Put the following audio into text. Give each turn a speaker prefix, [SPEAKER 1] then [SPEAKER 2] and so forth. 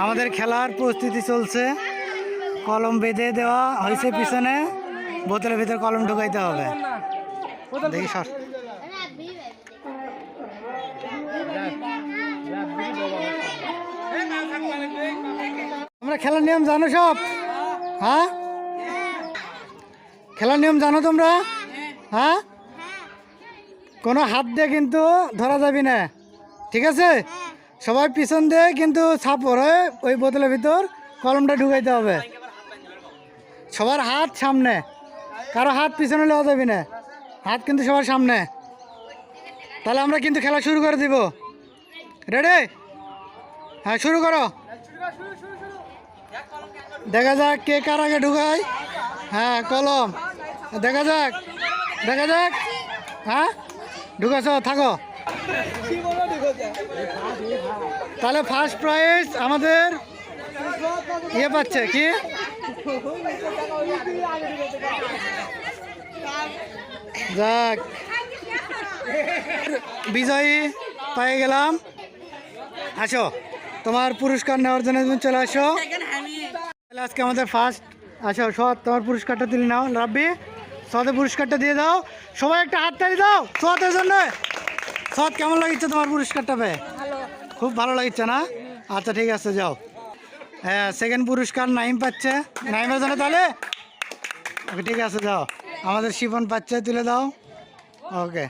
[SPEAKER 1] আমাদের খেলার প্রস্তুতি চলছে। কলম বেঁধে দেওয়া হয়েছে পিছনে। বোতলের ভিতরে কলম ঢুকাইতে হবে। দেখি সর। তোমরা খেলার নিয়ম জানো সব? হ্যাঁ? খেলার নিয়ম জানো তোমরা? হ্যাঁ? কোনো হাত দিয়ে কিন্তু ধরা যাবে না। ঠিক আছে? সবাই পিছন দিয়ে কিন্তু ছাপড় হয়ে ওই বোতলের ভিতর কলমটা ঢুকাইতে হবে। সবার হাত সামনে। কারও হাত পিছনে নেওয়া যাবে না। হাত কিন্তু সবার সামনে। তাহলে আমরা কিন্তু খেলা শুরু করে দিব। রেডি হ্যাঁ শুরু করো। দেখা যাক কে কার আগে ঢুকায়। হ্যাঁ কলম। দেখা যাক। দেখা যাক। হ্যাঁ? ঢুকেছ, থাকো। তাহলে ফার্স্ট প্রাইজ আমাদের ইয়ে পাচ্ছে, কি? যাক। বিজয়ী পেয়ে গেলাম। আসো, তোমার পুরস্কার নেওয়ার জন্য তুমি চলে আসো। তাহলে আজকে আমাদের ফার্স্ট আসো, সৎ, তোমার পুরস্কারটা তুলে নাও, রাব্বি। সতে পুরস্কারটা দিয়ে দাও। সবাই একটা হাত তালি দাও সতের জন্য। সৎ কেমন লাগছে তোমার পুরস্কারটা পেয়ে? খুব ভালো লাগছে না? আচ্ছা ঠিক আছে যাও। হ্যাঁ সেকেন্ড পুরস্কার নাইম পাচ্ছে। নাইমের জন্য তাহলে? ওকে ঠিক আছে যাও। আমাদের শিবন পাচ্ছে তুলে দাও। ওকে।